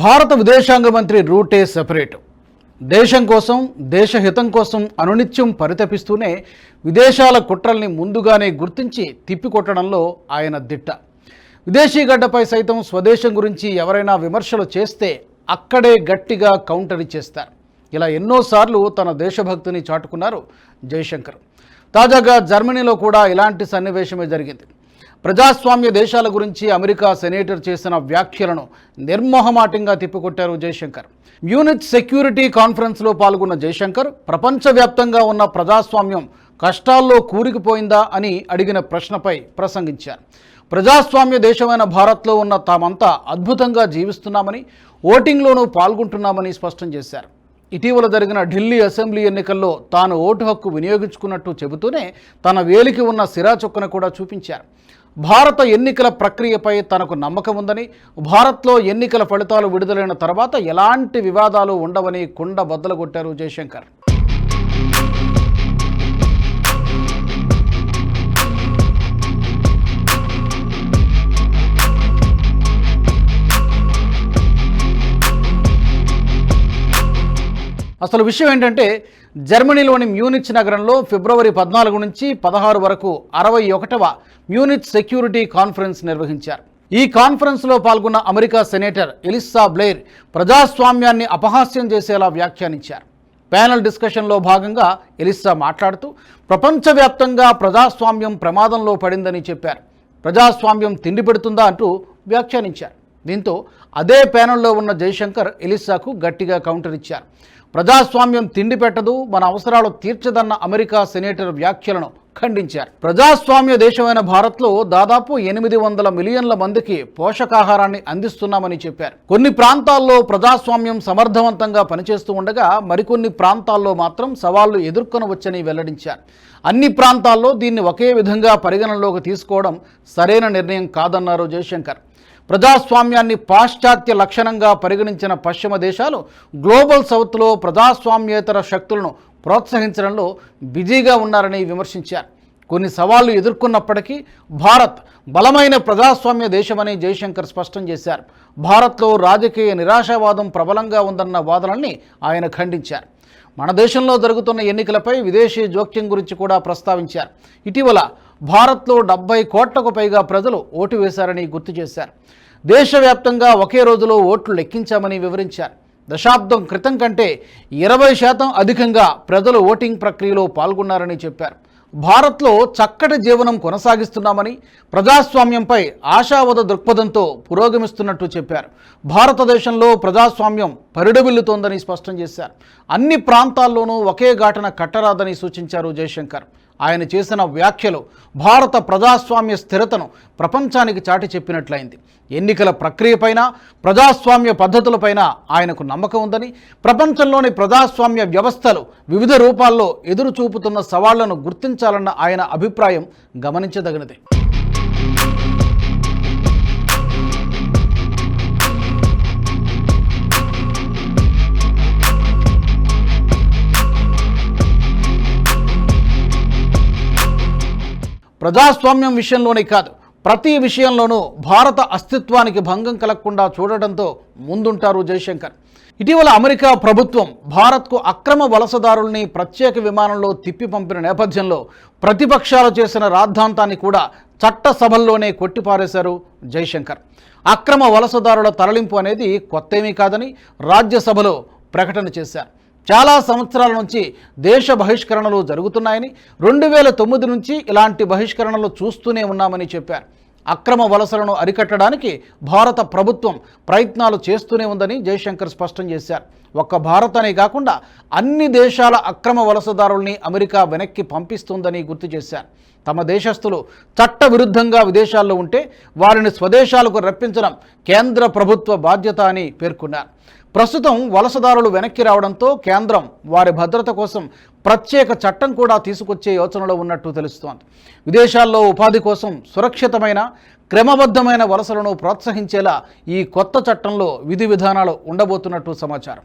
భారత విదేశాంగ మంత్రి రూటే సెపరేట్. దేశం కోసం దేశహితం కోసం అనునిత్యం పరితపిస్తూనే విదేశాల కుట్రల్ని ముందుగానే గుర్తించి తిప్పికొట్టడంలో ఆయన దిట్ట. విదేశీ గడ్డపై సైతం స్వదేశం గురించి ఎవరైనా విమర్శలు చేస్తే అక్కడే గట్టిగా కౌంటర్ ఇచ్చేస్తారు. ఇలా ఎన్నోసార్లు తన దేశభక్తిని చాటుకున్నారు జయశంకర్. తాజాగా జర్మనీలో కూడా ఇలాంటి సన్నివేశమే జరిగింది. ప్రజాస్వామ్య దేశాల గురించి అమెరికా సెనేటర్ చేసిన వ్యాఖ్యలను నిర్మోహమాటంగా తిప్పికొట్టారు జయశంకర్. మ్యూనిచ్ సెక్యూరిటీ కాన్ఫరెన్స్లో పాల్గొన్న జయశంకర్ ప్రపంచవ్యాప్తంగా ఉన్న ప్రజాస్వామ్యం కష్టాల్లో కూరుకుపోయిందా అని అడిగిన ప్రశ్నపై ప్రసంగించారు. ప్రజాస్వామ్య దేశమైన భారత్లో ఉన్న తామంతా అద్భుతంగా జీవిస్తున్నామని ఓటింగ్లోనూ పాల్గొంటున్నామని స్పష్టం చేశారు. ఇటీవల జరిగిన ఢిల్లీ అసెంబ్లీ ఎన్నికల్లో తాను ఓటు హక్కు వినియోగించుకున్నట్టు చెబుతూనే తన వేలికి ఉన్న సిరా చొక్కన కూడా చూపించారు. భారత ఎన్నికల ప్రక్రియపై తనకు నమ్మకం ఉందని భారత్లో ఎన్నికల ఫలితాలు విడుదలైన తర్వాత ఎలాంటి వివాదాలు ఉండవని కుండ బద్దలుగొట్టారు జయశంకర్. అసలు విషయం ఏంటంటే జర్మనీలోని మ్యూనిచ్ నగరంలో ఫిబ్రవరి పద్నాలుగు నుంచి పదహారు వరకు అరవై ఒకటవ మ్యూనిచ్ సెక్యూరిటీ కాన్ఫరెన్స్ నిర్వహించారు. ఈ కాన్ఫరెన్స్లో పాల్గొన్న అమెరికా సెనేటర్ ఎలిస్సా బ్లేర్ ప్రజాస్వామ్యాన్ని అపహాస్యం చేసేలా వ్యాఖ్యానించారు. ప్యానల్ డిస్కషన్లో భాగంగా ఎలిస్సా మాట్లాడుతూ ప్రపంచవ్యాప్తంగా ప్రజాస్వామ్యం ప్రమాదంలో పడిందని చెప్పారు. ప్రజాస్వామ్యం తిండి పెడుతుందా అంటూ వ్యాఖ్యానించారు. దీంతో అదే ప్యానెల్లో ఉన్న జయశంకర్ ఎలిస్సాకు గట్టిగా కౌంటర్ ఇచ్చారు. ప్రజాస్వామ్యం తిండి పెట్టదు మన అవసరాలు తీర్చదన్న అమెరికా సెనేటర్ వ్యాఖ్యలను ఖండించారు. ప్రజాస్వామ్య దేశమైన భారత్లో దాదాపు ఎనిమిది వందల మిలియన్ల మందికి పోషకాహారాన్ని అందిస్తున్నామని చెప్పారు. కొన్ని ప్రాంతాల్లో ప్రజాస్వామ్యం సమర్థవంతంగా పనిచేస్తూ ఉండగా మరికొన్ని ప్రాంతాల్లో మాత్రం సవాళ్ళు ఎదుర్కొనవచ్చని వెల్లడించారు. అన్ని ప్రాంతాల్లో దీన్ని ఒకే విధంగా పరిగణనలోకి తీసుకోవడం సరైన నిర్ణయం కాదన్నారు జయశంకర్. ప్రజాస్వామ్యాన్ని పాశ్చాత్య లక్షణంగా పరిగణించిన పశ్చిమ దేశాలు గ్లోబల్ సౌత్లో ప్రజాస్వామ్యేతర శక్తులను ప్రోత్సహించడంలో బిజీగా ఉన్నారని విమర్శించారు. కొన్ని సవాళ్ళు ఎదుర్కొన్నప్పటికీ భారత్ బలమైన ప్రజాస్వామ్య దేశమని జయశంకర్ స్పష్టం చేశారు. భారత్లో రాజకీయ నిరాశావాదం ప్రబలంగా ఉందన్న వాదనల్ని ఆయన ఖండించారు. మన దేశంలో జరుగుతున్న ఎన్నికలపై విదేశీ జోక్యం గురించి కూడా ప్రస్తావించారు. ఇటీవల భారత్లో డెబ్బై కోట్లకు పైగా ప్రజలు ఓటు వేశారని గుర్తు చేశారు. దేశవ్యాప్తంగా ఒకే రోజులో ఓట్లు లెక్కించామని వివరించారు. దశాబ్దం క్రితం కంటే ఇరవై శాతం అధికంగా ప్రజలు ఓటింగ్ ప్రక్రియలో పాల్గొన్నారని చెప్పారు. భారత్లో చక్కటి జీవనం కొనసాగిస్తున్నామని ప్రజాస్వామ్యంపై ఆశావద దృక్పథంతో పురోగమిస్తున్నట్టు చెప్పారు. భారతదేశంలో ప్రజాస్వామ్యం పరిడవిల్లుతోందని స్పష్టం చేశారు. అన్ని ప్రాంతాల్లోనూ ఒకే ఘటన కట్టరాదని సూచించారు జయశంకర్. ఆయన చేసిన వ్యాఖ్యలు భారత ప్రజాస్వామ్య స్థిరతను ప్రపంచానికి చాటి చెప్పినట్లయింది. ఎన్నికల ప్రక్రియపైన ప్రజాస్వామ్య పద్ధతులపైన ఆయనకు నమ్మకం ఉందని ప్రపంచంలోని ప్రజాస్వామ్య వ్యవస్థలు వివిధ రూపాల్లో ఎదురు చూపుతున్న సవాళ్ళను గుర్తించాలన్న ఆయన అభిప్రాయం గమనించదగినదే. ప్రజాస్వామ్యం విషయంలోనే కాదు ప్రతి విషయంలోనూ భారత అస్తిత్వానికి భంగం కలగకుండా చూడటంతో ముందుంటారు జయశంకర్. ఇటీవల అమెరికా ప్రభుత్వం భారత్కు అక్రమ వలసదారుల్ని ప్రత్యేక విమానంలో తిప్పి పంపిన నేపథ్యంలో ప్రతిపక్షాలు చేసిన రాద్ధాంతాన్ని కూడా చట్టసభల్లోనే కొట్టిపారేశారు జయశంకర్. అక్రమ వలసదారుల తరలింపు అనేది కొత్తేమీ కాదని రాజ్యసభలో ప్రకటన చేశారు. చాలా సంవత్సరాల నుంచి దేశ బహిష్కరణలు జరుగుతున్నాయని రెండు వేల తొమ్మిది నుంచి ఇలాంటి బహిష్కరణలు చూస్తూనే ఉన్నామని చెప్పారు. అక్రమ వలసలను అరికట్టడానికి భారత ప్రభుత్వం ప్రయత్నాలు చేస్తూనే ఉందని జయశంకర్ స్పష్టం చేశారు. ఒక్క భారత్ అనే కాకుండా అన్ని దేశాల అక్రమ వలసదారుల్ని అమెరికా వెనక్కి పంపిస్తుందని గుర్తు చేశారు. తమ దేశస్థులు చట్ట విరుద్ధంగా విదేశాల్లో ఉంటే వారిని స్వదేశాలకు రప్పించడం కేంద్ర ప్రభుత్వ బాధ్యత అని పేర్కొన్నారు. ప్రస్తుతం వలసదారులు వెనక్కి రావడంతో కేంద్రం వారి భద్రత కోసం ప్రత్యేక చట్టం కూడా తీసుకొచ్చే యోచనలో ఉన్నట్టు తెలుస్తోంది. విదేశాల్లో ఉపాధి కోసం సురక్షితమైన క్రమబద్ధమైన వలసలను ప్రోత్సహించేలా ఈ కొత్త చట్టంలో విధి విధానాలు ఉండబోతున్నట్టు సమాచారం.